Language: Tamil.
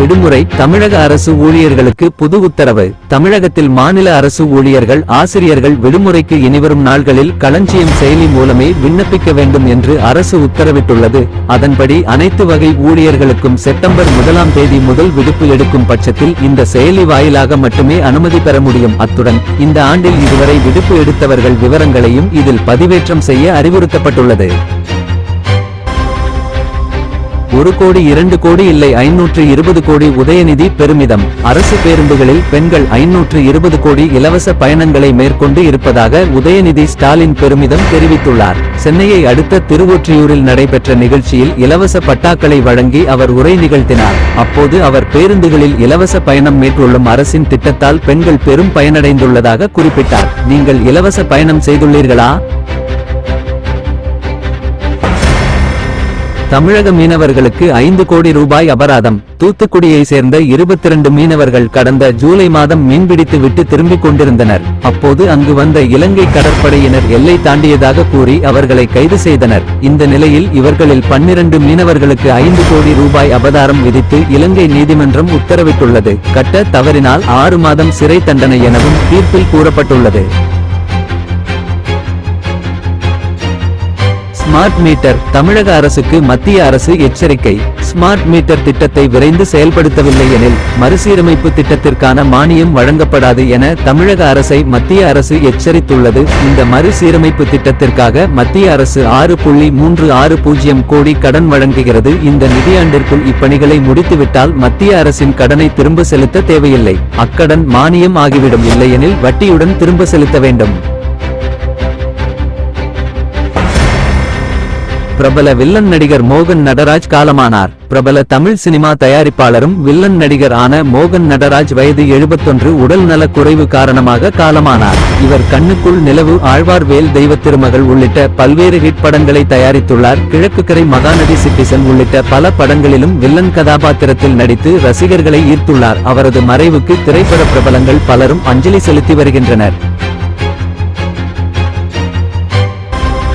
விடுமுறை தமிழக அரசு ஊழியர்களுக்கு புது உத்தரவு. தமிழகத்தில் மாநில அரசு ஊழியர்கள் ஆசிரியர்கள் விடுமுறைக்கு இனிவரும் நாள்களில் களஞ்சியம் செயலி மூலமே விண்ணப்பிக்க வேண்டும் என்று அரசு உத்தரவிட்டுள்ளது. அதன்படி அனைத்து வகை ஊழியர்களுக்கும் செப்டம்பர் முதலாம் தேதி முதல் விடுப்பு எடுக்கும் பட்சத்தில் இந்த செயலி வாயிலாக மட்டுமே அனுமதி பெற முடியும். அத்துடன் இந்த ஆண்டில் இதுவரை விடுப்பு எடுத்தவர்கள் விவரங்களையும் இதில் பதிவேற்றம் செய்ய அறிவுறுத்தப்பட்டுள்ளது. ஒரு கோடி இரண்டு கோடி இல்லை ஐநூற்று இருபது கோடி உதயநிதி பெருமிதம். அரசு பேருந்துகளில் பெண்கள் ஐநூற்று இருபது கோடி இலவச பயணங்களை மேற்கொண்டு இருப்பதாக உதயநிதி ஸ்டாலின் பெருமிதம் தெரிவித்துள்ளார். சென்னையை அடுத்த திருவொற்றியூரில் நடைபெற்ற நிகழ்ச்சியில் இலவச பட்டாக்களை வழங்கி அவர் உரை நிகழ்த்தினார். அப்போது அவர் பேருந்துகளில் இலவச பயணம் மேற்கொள்ளும் அரசின் திட்டத்தால் பெண்கள் பெரும் பயனடைந்துள்ளதாக குறிப்பிட்டார். நீங்கள் இலவச பயணம் செய்துள்ளீர்களா? தமிழக மீனவர்களுக்கு ஐந்து கோடி ரூபாய் அபராதம். தூத்துக்குடியை சேர்ந்த 22 மீனவர்கள் கடந்த ஜூலை மாதம் மீன்பிடித்து விட்டு திரும்பிக் கொண்டிருந்தனர். அப்போது அங்கு வந்த இலங்கை கடற்படையினர் எல்லை தாண்டியதாக கூறி அவர்களை கைது செய்தனர். இந்த நிலையில் இவர்களில் 12 மீனவர்களுக்கு ஐந்து கோடி ரூபாய் அபதாரம் விதித்து இலங்கை நீதிமன்றம் உத்தரவிட்டுள்ளது. கட்ட தவறினால் ஆறு மாதம் சிறை தண்டனை எனவும் தீர்ப்பில் கூறப்பட்டுள்ளது. ஸ்மார்ட் மீட்டர் தமிழக அரசுக்கு மத்திய அரசு எச்சரிக்கை. ஸ்மார்ட் மீட்டர் திட்டத்தை விரைந்து செயல்படுத்தவில்லை எனில் மறுசீரமைப்பு திட்டத்திற்கான மானியம் வழங்கப்படாது என தமிழக அரசை மத்திய அரசு எச்சரித்துள்ளது. இந்த மறுசீரமைப்பு திட்டத்திற்காக மத்திய அரசு ஆறு புள்ளி மூன்று ஆறு பூஜ்ஜியம் கோடி கடன் வழங்குகிறது. இந்த நிதியாண்டிற்குள் இப்பணிகளை முடித்துவிட்டால் மத்திய அரசின் கடனை திரும்ப செலுத்த தேவையில்லை. அக்கடன் மானியம் ஆகிவிடும் இல்லையெனில் வட்டியுடன் திரும்ப செலுத்த வேண்டும். பிரபல வில்லன் நடிகர் மோகன் நடராஜ் காலமானார். பிரபல தமிழ் சினிமா தயாரிப்பாளரும் வில்லன் நடிகர் ஆன மோகன் நடராஜ் வயது 71 உடல் நலக் குறைவு காரணமாக காலமானார். இவர் கண்ணுக்குள் நிலவு ஆழ்வார்வேல் தெய்வ திருமகள் உள்ளிட்ட பல்வேறு ஹிட் படங்களை தயாரித்துள்ளார். கிழக்குக்கரை மகாநதி சிட்டிசன் உள்ளிட்ட பல படங்களிலும் வில்லன் கதாபாத்திரத்தில் நடித்து ரசிகர்களை ஈர்த்துள்ளார். அவரது மறைவுக்கு திரைப்பட பிரபலங்கள் பலரும் அஞ்சலி செலுத்தி வருகின்றனர்.